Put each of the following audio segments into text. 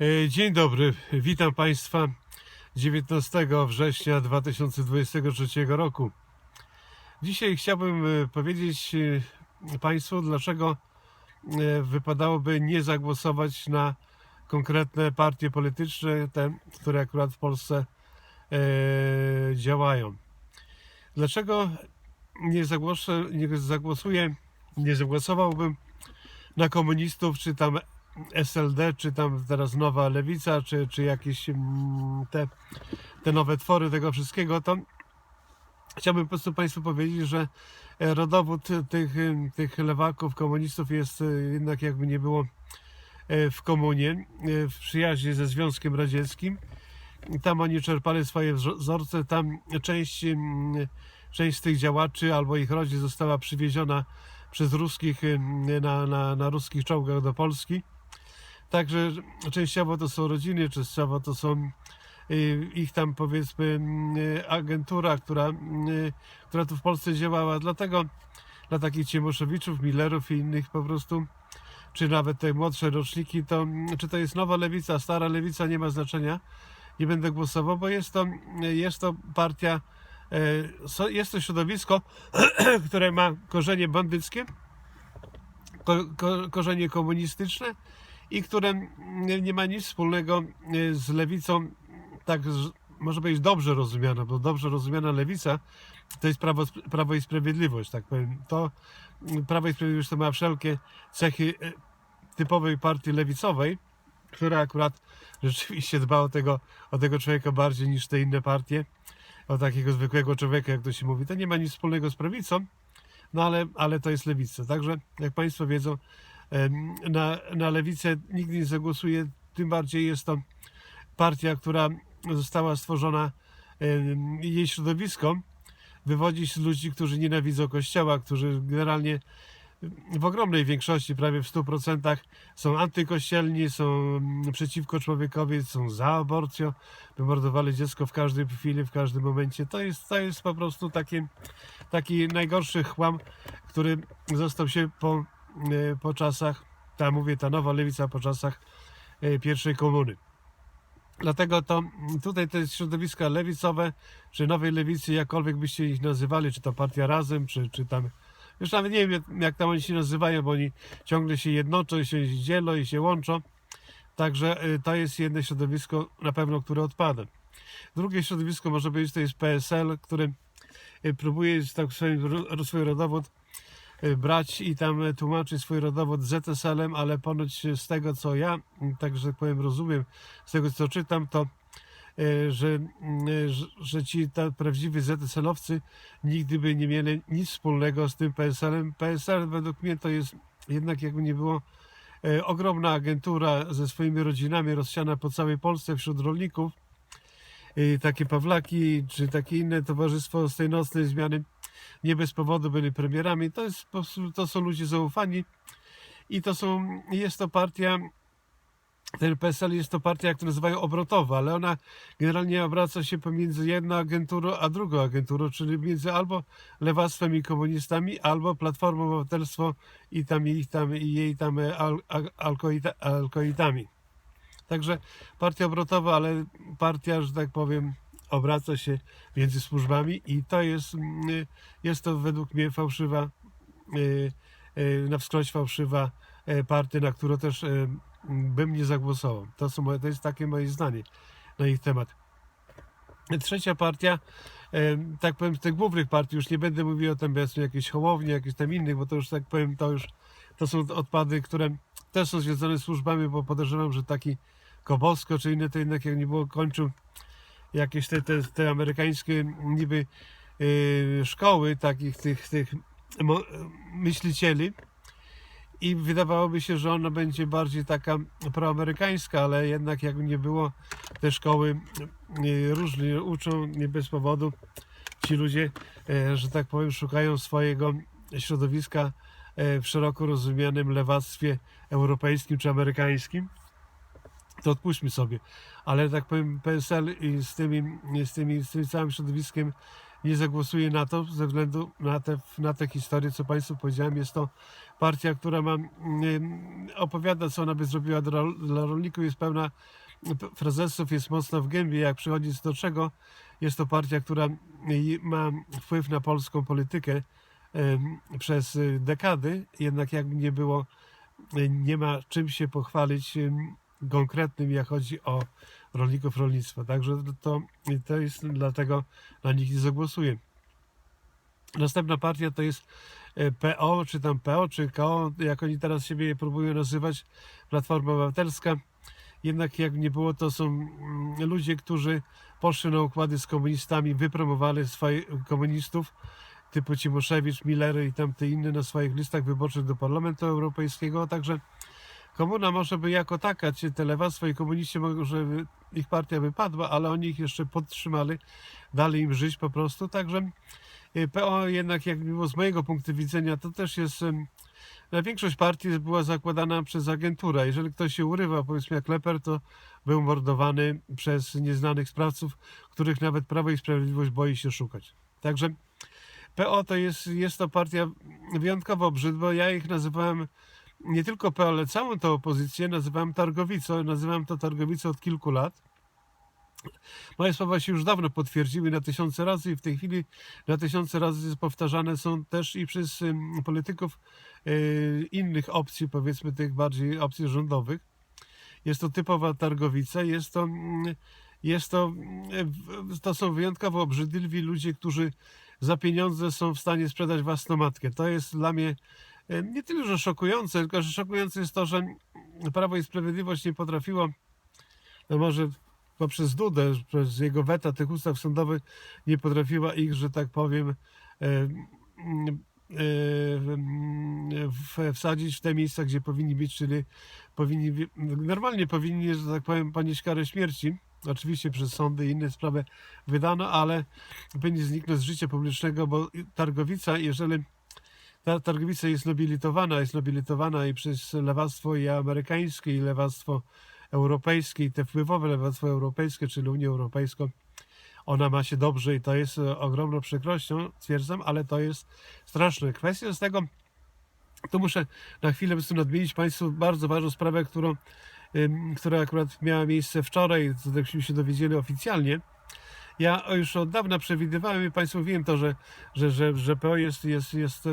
E, Dzień dobry, witam Państwa 19 września 2023 roku. Dzisiaj chciałbym e, powiedzieć e, Państwu, dlaczego wypadałoby nie zagłosować na konkretne partie polityczne, te, które akurat w Polsce działają. Dlaczego nie, zagłoszę, nie zagłosuję, nie zagłosowałbym na komunistów, czy tam SLD, czy tam teraz nowa lewica, czy, czy jakieś mm, te, te nowe twory tego wszystkiego, to chciałbym po prostu Państwu powiedzieć, że e, rodowód tych, e, tych lewaków, komunistów jest e, jednak jakby nie było w komunie, w przyjaźni ze Związkiem Radzieckim. Tam oni czerpali swoje wzor- wzorce, tam część, część z tych działaczy albo ich rodzin została przywieziona przez ruskich na, na, na ruskich czołgach do Polski. Także częściowo to są rodziny, częściowo to są y, ich tam powiedzmy y, agentura, która, y, która tu w Polsce działała. Dlatego dla takich Ciemoszewiczów, Millerów i innych po prostu, czy nawet te młodsze roczniki, to czy to jest nowa lewica, stara lewica, nie ma znaczenia. Nie będę głosował, bo jest to, jest to partia, jest to środowisko, które ma korzenie bandyckie, ko, ko, korzenie komunistyczne i które nie, ma nic wspólnego e, z lewicą, tak może powiedzieć dobrze rozumiana, bo dobrze rozumiana lewica to jest prawo, prawo i sprawiedliwość, tak powiem. To prawo i sprawiedliwość to ma wszelkie cechy e, typowej partii lewicowej, która akurat rzeczywiście dba o tego, o tego człowieka bardziej niż te inne partie, o takiego zwykłego człowieka, jak to się mówi. To nie ma nic wspólnego z prawicą, no ale, ale to jest lewica. Także, jak Państwo wiedzą, na, na lewicę nikt nie zagłosuje, tym bardziej jest to partia, która została stworzona, jej środowisko wywodzi się z ludzi, którzy nienawidzą Kościoła, którzy generalnie w ogromnej większości, prawie w 100% są antykościelni, są przeciwko człowiekowi, są za aborcją, by mordowali dziecko w każdej chwili, w każdym momencie. To jest, to jest po prostu taki, taki najgorszy chłam, który został się po, po czasach, ta mówię, ta nowa lewica po czasach e, pierwszej komuny. Dlatego to mm, tutaj te środowiska lewicowe, czy nowej lewicy, jakkolwiek byście ich nazywali, czy to partia Razem, czy, czy tam już nawet nie wiem, jak- tam oni się nazywają, bo oni ciągle się jednoczą, się dzielą i się łączą. Także y, to jest jedno środowisko na pewno, które odpada. Drugie środowisko może być to jest PSL, który y, próbuje tak ro- swój rodowód y, brać i tam y, tłumaczyć swój rodowód ZSL-em, ale ponoć z tego co ja, y, tak powiem, rozumiem, z tego co czytam, to y, że, y, że, że ci ta, prawdziwi ZSL-owcy nigdy by nie mieli nic wspólnego z tym PSL-em. PSL według mnie to jest jednak jakby nie było ogromna agentura ze swoimi rodzinami rozsiana po całej Polsce wśród rolników. Takie Pawlaki czy takie inne towarzystwo z tej nocnej zmiany nie bez powodu byli premierami. To, jest, to są ludzie zaufani i to są, jest to partia ten PSL jest to partia, jak to nazywają, obrotowa, ale ona generalnie obraca się pomiędzy jedną agenturą a drugą agenturą, czyli między albo lewactwem i komunistami, albo Platformą Obywatelstwo i tam ich tam i jej tam al, al. Także partia obrotowa, ale partia, że tak powiem, obraca się między służbami i to jest, mm, jest to według mnie fałszywa, y, y, na wskroś fałszywa e, partia, na którą też e, bym nie zagłosował. To, są to jest takie moje zdanie na ich temat. Trzecia partia, e, tak powiem, z tych głównych partii, już nie będę mówił o tym, powiedzmy, jakieś hołownie, jakieś tam innych, bo to już, tak powiem, to już to są odpady, które też są związane z służbami, bo podejrzewam, że taki Kobosko czy inne to jednak jak nie było kończył jakieś te, te, te amerykańskie niby e, szkoły takich tych, tych myślicieli, i wydawałoby się, że ona będzie bardziej taka proamerykańska, ale jednak jakby nie było, te szkoły e, różnie uczą, nie bez powodu. Ci ludzie, e, że tak powiem, szukają swojego środowiska w szeroko rozumianym lewactwie europejskim czy amerykańskim. To odpuśćmy sobie. Ale tak powiem, PSL i z, tymi, z, tymi, z tym całym środowiskiem nie zagłosuje na to ze względu na te, na te historie, co Państwu powiedziałem. Jest to partia, która ma, opowiada, co ona by zrobiła dla, dla rolników, jest pełna frazesów, jest mocna w gębie. Jak przychodzi do czego, jest to partia, która ma wpływ na polską politykę przez dekady, jednak jakby nie było, nie ma czym się pochwalić konkretnym, jak chodzi o rolników rolnictwa. Także to, to jest dlatego na nich nie zagłosuję. Następna partia to jest e, PO, czy tam PO, czy KO, jak oni teraz siebie próbują nazywać, Platforma Obywatelska. Jednak jak nie było, to są mm, ludzie, którzy poszli na układy z komunistami, wypromowali swoich komunistów, typu Cimoszewicz, Millery i tamte inne na swoich listach wyborczych do Parlamentu Europejskiego. Także komuna może by jako taka, czy te lewactwo i komuniści może ich partia wypadła, ale oni ich jeszcze podtrzymali, dali im żyć po prostu. Także e, PO jednak, jak było z mojego punktu widzenia, to też jest. Na większość partii była zakładana przez agenturę. Jeżeli ktoś się urywa, powiedzmy jak Leper, to był mordowany przez nieznanych sprawców, których nawet Prawo i Sprawiedliwość boi się szukać. Także PO to jest, jest to partia wyjątkowo obrzydła. Ja ich nazywałem nie tylko PO, ale całą tę opozycję nazywałem targowicą. Nazywam to targowicą od kilku lat. Moje słowa się już dawno potwierdziły na tysiące razy i w tej chwili na tysiące razy powtarzane są też i przez polityków y, innych opcji, powiedzmy tych bardziej opcji rządowych. Jest to typowa targowica, jest to, mm, jest to, mm, to są wyjątkowo obrzydliwi ludzie, którzy za pieniądze są w stanie sprzedać własną matkę. To jest dla mnie e, nie tyle, że szokujące, tylko że szokujące jest to, że Prawo i Sprawiedliwość nie potrafiło, no może poprzez Dudę, przez jego weta tych ustaw sądowych, nie potrafiła ich, że tak powiem, e, e, wsadzić w te miejsca, gdzie powinni być, czyli powinni, wi- normalnie powinni, że tak powiem, ponieść karę śmierci. Oczywiście przez sądy i inne sprawy wydano, ale powinni zniknąć z życia publicznego, bo targowica, jeżeli ta targowica jest nobilitowana, jest nobilitowana i przez lewactwo i amerykańskie, i lewactwo europejskie, i te wpływowe lewactwo europejskie, czyli Unię Europejską, ona ma się dobrze i to jest e, ogromną przykrością, stwierdzam, ale to jest straszne. Kwestia z tego, tu muszę na chwilę nadmienić Państwu bardzo ważną sprawę, którą, która akurat miała miejsce wczoraj, co takśmy się dowiedzieli oficjalnie. Ja już od dawna przewidywałem i Państwu mówiłem to, że, że, że, że PO jest, jest, jest,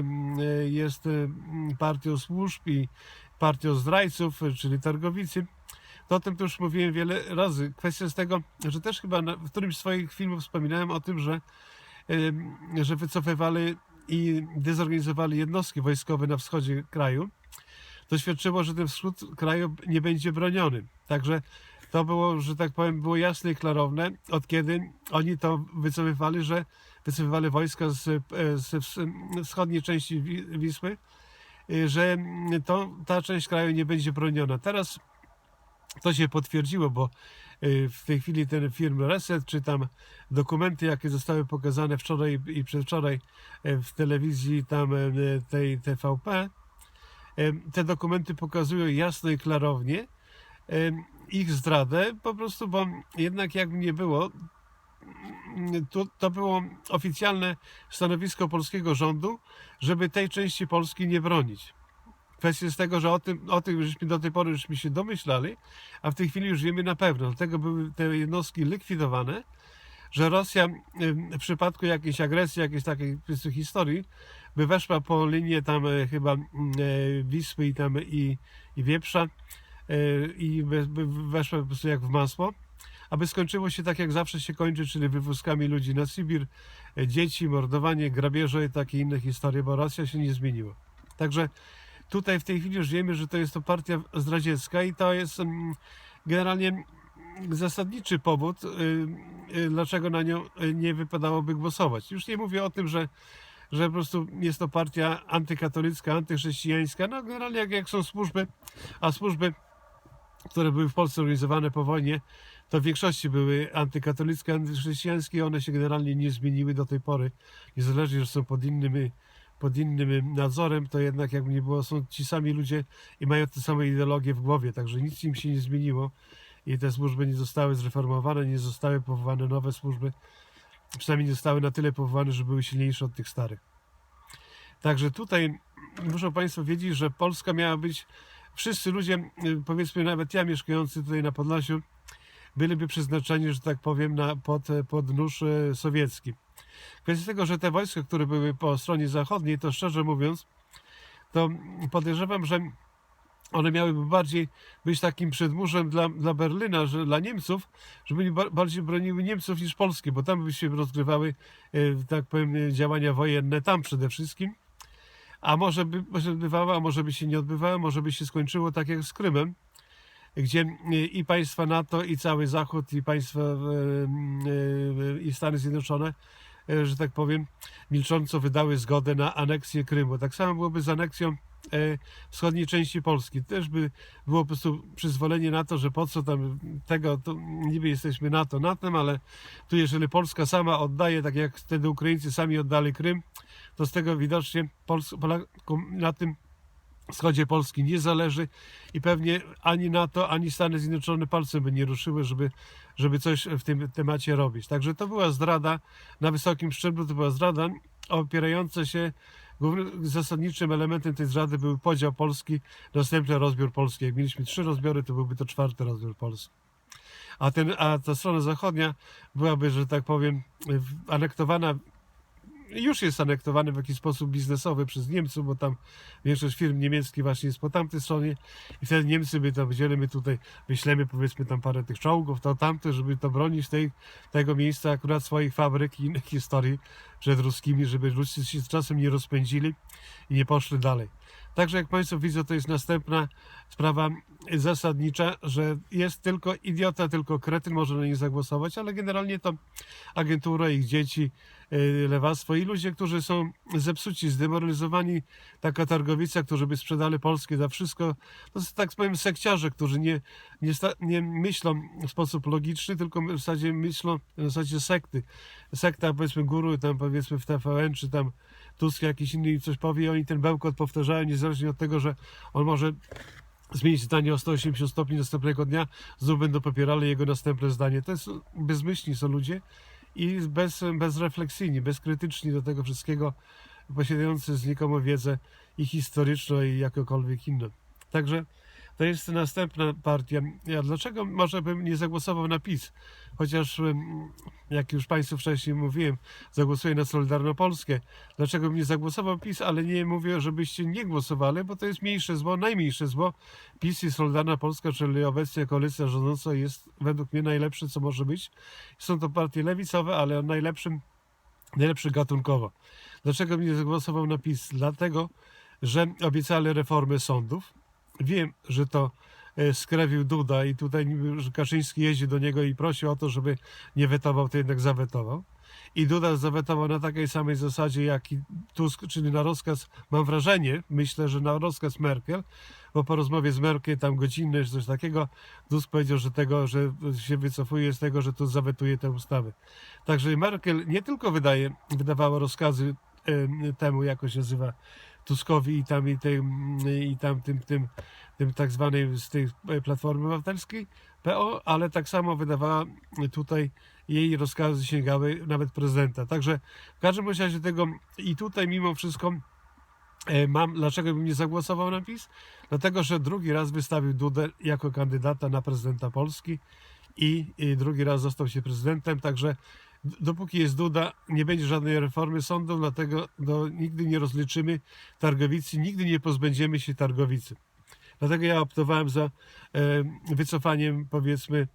jest partią służb i partią zdrajców, czyli targowicy. To o tym to już mówiłem wiele razy. Kwestia jest tego, że też chyba w którymś z swoich filmów wspominałem o tym, że, że wycofywali i dezorganizowali jednostki wojskowe na wschodzie kraju. To świadczyło, że ten wschód kraju nie będzie broniony. Także to było, że tak powiem, było jasne i klarowne, od kiedy oni to wycofywali, że wycofywali wojska z, e, z ws- wschodniej części Wi- Wisły, y, że to, ta część kraju nie będzie broniona. Teraz to się potwierdziło, bo y, w tej chwili ten film Reset, czy tam dokumenty, jakie zostały pokazane wczoraj i przedwczoraj e, w telewizji tam e, tej TVP, e, te dokumenty pokazują jasno i klarownie ich zdradę, po prostu, bo jednak jakby nie było, to, to było oficjalne stanowisko polskiego rządu, żeby tej części Polski nie bronić. Kwestia jest tego, że o tym, o tym żeśmy do tej pory żeśmy się domyślali, a w tej chwili już wiemy na pewno. Dlatego były te jednostki likwidowane, że Rosja w przypadku jakiejś agresji, jakiejś takiej historii, by weszła po linię tam e, chyba e, Wisły i tam i, i Wieprza i by, by weszła po prostu jak w masło, aby skończyło się tak jak zawsze się kończy, czyli wywózkami ludzi na Sybir, e, dzieci, mordowanie, grabieże i takie inne historie, bo Rosja się nie zmieniła. Także tutaj w tej chwili już wiemy, że to jest to partia zdradziecka i to jest mm, generalnie zasadniczy powód, y, y, dlaczego na nią y, nie wypadałoby głosować. Już nie mówię o tym, że, że po prostu jest to partia antykatolicka, antychrześcijańska. No generalnie jak, jak są służby, a służby, które były w Polsce organizowane po wojnie, to w większości były antykatolickie, antychrześcijańskie. One się generalnie nie zmieniły do tej pory. Niezależnie, że są pod innym, pod innym nadzorem, to jednak jakby nie było, są ci sami ludzie i mają te same ideologie w głowie, także nic im się nie zmieniło i te służby nie zostały zreformowane, nie zostały powołane nowe służby. przynajmniej zostały na tyle powołane, że były silniejsze od tych starych. Także tutaj muszą Państwo wiedzieć, że Polska miała być, wszyscy ludzie, y, powiedzmy nawet ja mieszkający tutaj na Podlasiu, byliby przeznaczeni, że tak powiem, na, pod, pod nóż e, sowiecki. Kwestia tego, że te wojska, które były po stronie zachodniej, to szczerze mówiąc, to podejrzewam, że one miałyby bardziej być takim przedmurzem dla, dla Berlina, że dla Niemców, żeby bardziej broniły Niemców niż Polski, bo tam by się rozgrywały, e, tak powiem, działania wojenne tam przede wszystkim. A może by może odbywało, a może by się nie odbywało, może by się skończyło tak jak z Krymem, gdzie e, i państwa NATO, i cały Zachód, i państwa e, e, i Stany Zjednoczone, że tak powiem, milcząco wydały zgodę na aneksję Krymu. Tak samo byłoby z aneksją wschodniej części Polski. Też by było po prostu przyzwolenie na to, że po co tam tego, to niby jesteśmy NATO, NATO, ale tu jeżeli Polska sama oddaje, tak jak wtedy Ukraińcy sami oddali Krym, to z tego widocznie Pols- Polakom na tym wschodzie Polski nie zależy i pewnie ani NATO, ani Stany Zjednoczone palcem by nie ruszyły, żeby, żeby coś w tym temacie robić. Także to była zdrada na wysokim szczeblu, to była zdrada opierająca się Głównym zasadniczym elementem tej zdrady był podział Polski, następny rozbiór Polski. Jak mieliśmy trzy rozbiory, to byłby to czwarty rozbiór Polski. A, ten, a ta strona zachodnia byłaby, że tak powiem, anektowana, już jest anektowana w jakiś sposób biznesowy przez Niemców, bo tam większość firm niemieckich właśnie jest po tamtej stronie i wtedy Niemcy by tam wzięli, my tutaj wyślemy powiedzmy tam parę tych czołgów, to tamte, żeby to bronić tej, tego miejsca akurat swoich fabryk i innych historii przed ruskimi, żeby Ruscy się z czasem nie rozpędzili i nie poszli dalej. Także jak Państwo widzą, to jest następna sprawa zasadnicza, że jest tylko idiota, tylko kretyn może na nie zagłosować, ale generalnie to agentura, ich dzieci, lewactwo i ludzie, którzy są zepsuci, zdemoralizowani, taka targowica, którzy by sprzedali Polskę za wszystko, są tak powiem sekciarze, którzy nie, nie, nie myślą w sposób logiczny, tylko w zasadzie myślą w zasadzie sekty. Sekta powiedzmy guru, tam powiedzmy w TVN, czy tam Tusk jakiś inny coś powie i oni ten bełkot powtarzają, niezależnie od tego, że on może zmienić zdanie o 180 stopni następnego dnia, znów będą popierali jego następne zdanie. To jest bezmyślni są ludzie i bez, bezrefleksyjni, bezkrytyczni do tego wszystkiego, posiadający znikomą wiedzę i historyczną i jakąkolwiek inną. Także to jest następna partia. Ja dlaczego może bym nie zagłosował na PiS? Chociaż, jak już Państwu wcześniej mówiłem, zagłosuję na Solidarną Polskę. Dlaczego bym nie zagłosował PiS, ale nie mówię, żebyście nie głosowali, bo to jest mniejsze zło, najmniejsze zło. PiS i Solidarna Polska, czyli obecnie koalicja rządząca jest według mnie najlepsze, co może być. Są to partie lewicowe, ale o najlepszym, najlepszy gatunkowo. Dlaczego bym nie zagłosował na PiS? Dlatego, że obiecali reformę sądów. Wiem, że to e, skrewił Duda i tutaj Kaczyński jeździ do niego i prosi o to, żeby nie wetował, to jednak zawetował. I Duda zawetował na takiej samej zasadzie jak i Tusk, czyli na rozkaz, mam wrażenie, myślę, że na rozkaz Merkel, bo po rozmowie z Merkel tam godzinnej czy coś takiego, Tusk powiedział, że tego, że się wycofuje z tego, że tu zawetuje tę ustawę. Także Merkel nie tylko wydaje, wydawała rozkazy em, temu, jak się nazywa, Tuskowi i tam i, tej, i tam tym, tym, tym tak zwanej z tej Platformy Obywatelskiej PO, ale tak samo wydawała tutaj jej rozkazy sięgały nawet prezydenta. Także w każdym razie tego i tutaj mimo wszystko e, mam, dlaczego bym nie zagłosował na PiS? Dlatego, że drugi raz wystawił Dudę jako kandydata na prezydenta Polski i, i drugi raz został się prezydentem, także dopóki jest Duda, nie będzie żadnej reformy sądów, dlatego no, nigdy nie rozliczymy Targowicy, nigdy nie pozbędziemy się Targowicy. Dlatego ja optowałem za e, wycofaniem, powiedzmy,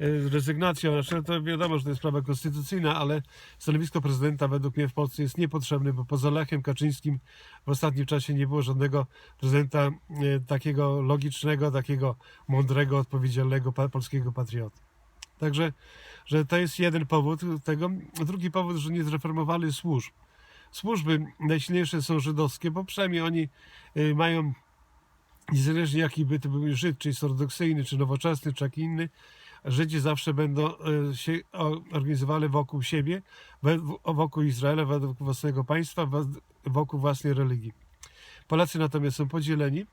e, rezygnacją. Znaczy, to wiadomo, że to jest sprawa konstytucyjna, ale stanowisko prezydenta według mnie w Polsce jest niepotrzebne, bo poza Lechem Kaczyńskim w ostatnim czasie nie było żadnego prezydenta e, takiego logicznego, takiego mądrego, odpowiedzialnego pa, polskiego patrioty. Także, że to jest jeden powód tego. Drugi powód, że nie zreformowali służb. Służby najsilniejsze są żydowskie, bo przynajmniej oni y, mają, niezależnie jaki by to był Żyd, czy jest ortodoksyjny, czy nowoczesny, czy jaki inny, Żydzi zawsze będą y, się organizowali wokół siebie, wokół Izraela, według własnego państwa, wa- wokół własnej religii. Polacy natomiast są podzieleni.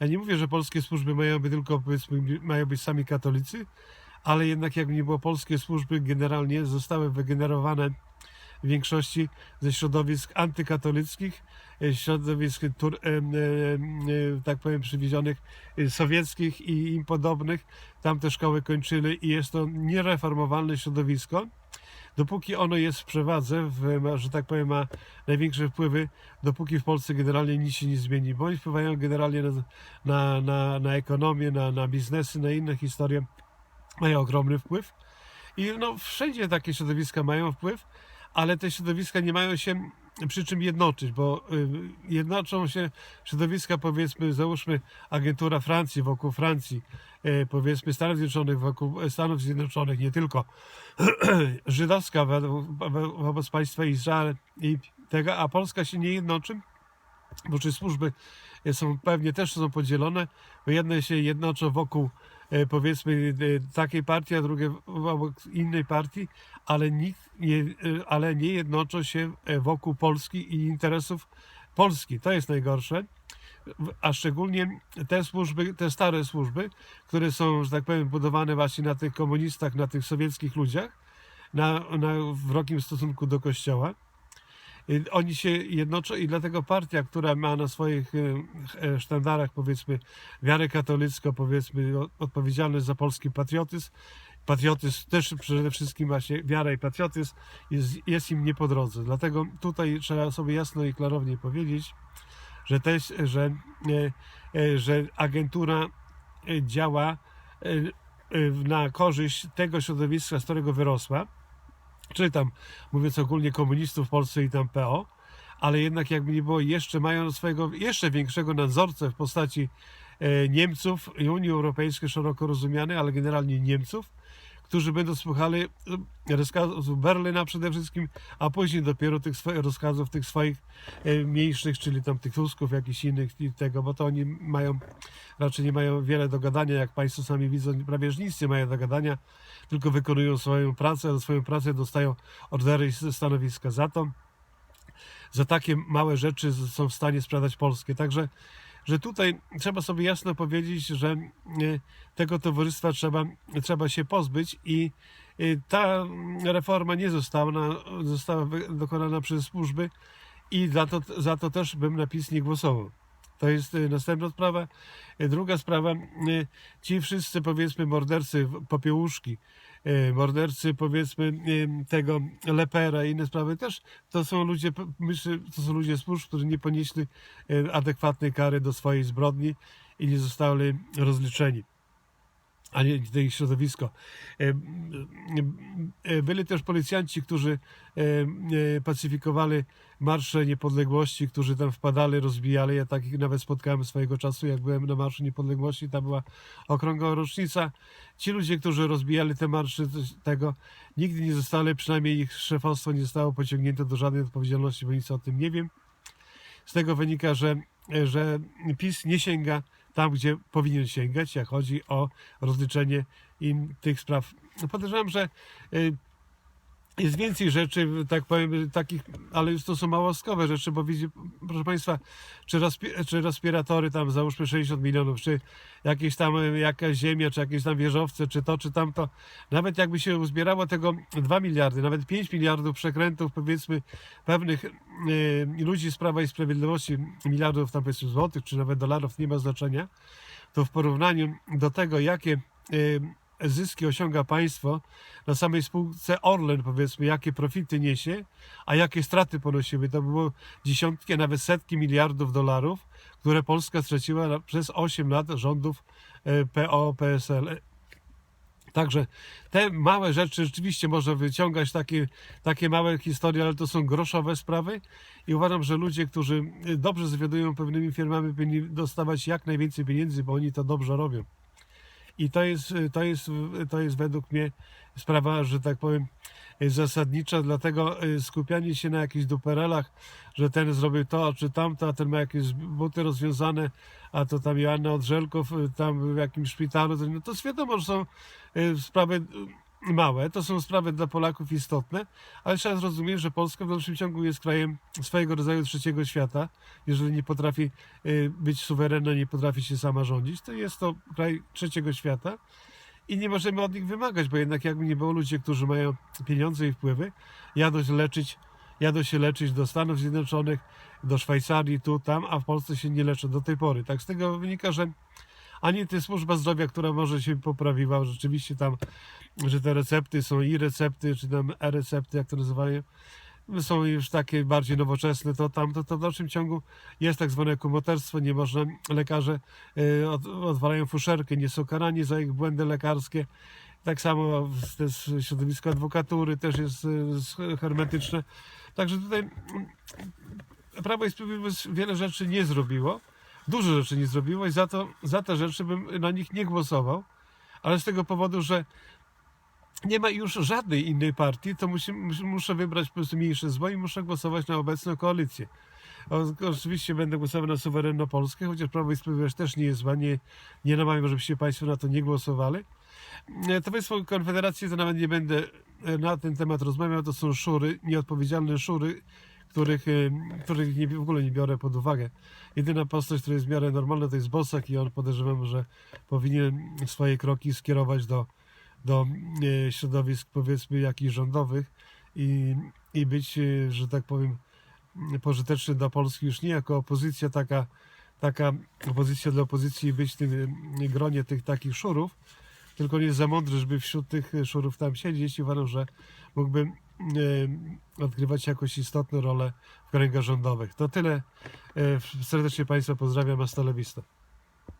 Ja nie mówię, że polskie służby mają być tylko, powiedzmy, mają być sami katolicy, ale jednak jak nie było polskie służby generalnie zostały wygenerowane w większości ze środowisk antykatolickich, e, środowisk, e, e, tak powiem, przywiezionych sowieckich i im podobnych. Tam te szkoły kończyli i jest to niereformowalne środowisko. Dopóki ono jest w przewadze, w, że tak powiem, ma największe wpływy, dopóki w Polsce generalnie nic się nie zmieni, bo oni wpływają generalnie na, na, na, na ekonomię, na, na biznesy, na inne historie, mają ogromny wpływ. I no, wszędzie takie środowiska mają wpływ, ale te środowiska nie mają się przy czym jednoczyć, bo y, jednoczą się środowiska, powiedzmy, załóżmy agentura Francji wokół Francji, y, powiedzmy Stanów Zjednoczonych wokół Stanów Zjednoczonych, nie tylko żydowska wo- wo- wobec państwa Izrael i tego, a Polska się nie jednoczy, bo czy służby są pewnie też są podzielone, bo jedne się jednoczą wokół powiedzmy e, takiej partii, a drugie wokół innej partii, ale nikt nie, e, ale nie jednoczą się e, wokół Polski i interesów Polski. To jest najgorsze. A szczególnie te służby, te stare służby, które są, że tak powiem, budowane właśnie na tych komunistach, na tych sowieckich ludziach, na, na wrogim stosunku do Kościoła. Y, Oni się jednoczą i dlatego partia, która ma na swoich y, e, sztandarach powiedzmy wiarę katolicką, powiedzmy odpowiedzialność za polski patriotyzm, patriotyzm też przede wszystkim właśnie wiara i patriotyzm jest, jest im nie po drodze. Dlatego tutaj trzeba sobie jasno i klarownie powiedzieć, że też, że, e, e, że agentura działa na korzyść tego środowiska, z którego wyrosła, czy tam mówiąc ogólnie komunistów w Polsce i tam PO, ale jednak jakby nie było, jeszcze mają swojego jeszcze większego nadzorcę w postaci e, Niemców i Unii Europejskiej szeroko rozumianej, ale generalnie Niemców, którzy będą słuchali e, rozkazów Berlina przede wszystkim, a później dopiero tych swoich rozkazów tych swoich e, mniejszych, czyli tam tych Tusków, jakichś innych i tego, bo to oni mają, raczej nie mają wiele do gadania, jak Państwo sami widzą, prawie że nic nie mają do gadania, tylko wykonują swoją pracę, a swoją pracę dostają ordery i stanowiska za to. Za takie małe rzeczy są w stanie sprzedać Polskę. Także, że tutaj trzeba sobie jasno powiedzieć, że e, tego towarzystwa trzeba, trzeba się pozbyć i e, ta reforma nie została, została dokonana przez służby i za to, za to też bym na PiS nie głosował. To jest e, następna sprawa. E, Druga sprawa, e, ci wszyscy powiedzmy mordercy popiełuszki, mordercy powiedzmy tego Lepera i inne sprawy też, to są ludzie, myślę, to są ludzie służb, którzy nie ponieśli adekwatnej kary do swojej zbrodni i nie zostali rozliczeni a nie ich środowisko. E, e, Byli też policjanci, którzy e, e, pacyfikowali Marsze Niepodległości, którzy tam wpadali, rozbijali. Ja takich nawet spotkałem swojego czasu, jak byłem na Marszu Niepodległości, tam była okrągła rocznica. Ci ludzie, którzy rozbijali te marsze, tego, nigdy nie zostali, przynajmniej ich szefostwo nie zostało pociągnięte do żadnej odpowiedzialności, bo nic o tym nie wiem. Z tego wynika, że, że PiS nie sięga tam, gdzie powinien sięgać, jak chodzi o rozliczenie im tych spraw. Podejrzewam, że y, jest więcej rzeczy, tak powiem, takich, ale już to są małostkowe rzeczy, bo widzi, proszę Państwa, czy, respi- czy respiratory tam załóżmy 60 milionów, czy jakieś tam jakaś ziemia, czy jakieś tam wieżowce, czy to, czy tamto, nawet jakby się uzbierało tego 2 miliardy, nawet 5 miliardów przekrętów, powiedzmy, pewnych y, ludzi z Prawa i Sprawiedliwości, miliardów tam powiedzmy złotych, czy nawet dolarów, nie ma znaczenia, to w porównaniu do tego, jakie y, zyski osiąga państwo na samej spółce Orlen, powiedzmy, jakie profity niesie, a jakie straty ponosiły. To było dziesiątki, nawet setki miliardów dolarów, które Polska straciła przez 8 lat rządów e, PO, PSL. Także te małe rzeczy rzeczywiście można wyciągać, takie, takie małe historie, ale to są groszowe sprawy i uważam, że ludzie, którzy dobrze zawiadują pewnymi firmami, powinni dostawać jak najwięcej pieniędzy, bo oni to dobrze robią. I to jest, to jest, to jest według mnie sprawa, że tak powiem, zasadnicza, dlatego y, skupianie się na jakichś duperelach, że ten zrobił to, czy tamto, a ten ma jakieś buty rozwiązane, a to tam Joanna Odżelkow y, tam w jakimś szpitalu, no to wiadomo, że są y, sprawy małe, to są sprawy dla Polaków istotne, ale trzeba zrozumieć, że Polska w dalszym ciągu jest krajem swojego rodzaju trzeciego świata, jeżeli nie potrafi y, być suwerenna, nie potrafi się sama rządzić, to jest to kraj trzeciego świata i nie możemy od nich wymagać, bo jednak jakby nie było ludzie, którzy mają pieniądze i wpływy, jadą się leczyć, jadą się leczyć do Stanów Zjednoczonych, do Szwajcarii, tu, tam, a w Polsce się nie leczą do tej pory. Tak z tego wynika, że ani ta służba zdrowia, która może się poprawiła, rzeczywiście tam, że te recepty są i recepty, czy tam e-recepty, jak to nazywają, są już takie bardziej nowoczesne, to tam to, to w dalszym ciągu jest tak zwane kumoterstwo, nie można, lekarze y, od, odwalają fuszerkę, nie są karani za ich błędy lekarskie. Tak samo też środowisko adwokatury też jest y, hermetyczne. Także tutaj mm, Prawo i Sprawiedliwość wiele rzeczy nie zrobiło, dużo rzeczy nie zrobiło i za, to, za te rzeczy bym na nich nie głosował, ale z tego powodu, że nie ma już żadnej innej partii, to musi, mus- muszę wybrać po prostu mniejsze zło i muszę głosować na obecną koalicję. Oczywiście będę głosował na suwerenno Polskę, chociaż Prawo i Sprawiedliwość też nie jest zła, nie, nie namawiam, żebyście Państwo na to nie głosowali. E, Towarzystwo Konfederacji to nawet nie będę e, na ten temat rozmawiał, to są szury, nieodpowiedzialne szury, których, e, których nie, w ogóle nie biorę pod uwagę. Jedyna postać, która jest w miarę normalna, to jest Bosak i on podejrzewam, że powinien swoje kroki skierować do, do e, środowisk powiedzmy jakichś rządowych i, i być, e, że tak powiem, pożyteczny dla Polski już nie jako opozycja taka, taka opozycja dla opozycji być w tym gronie tych takich szurów, tylko nie jest za mądry, żeby wśród tych szurów tam siedzieć i uważam, że mógłbym odgrywać jakąś istotną rolę w kręgach rządowych. To tyle. E, Serdecznie Państwa pozdrawiam, hasta la.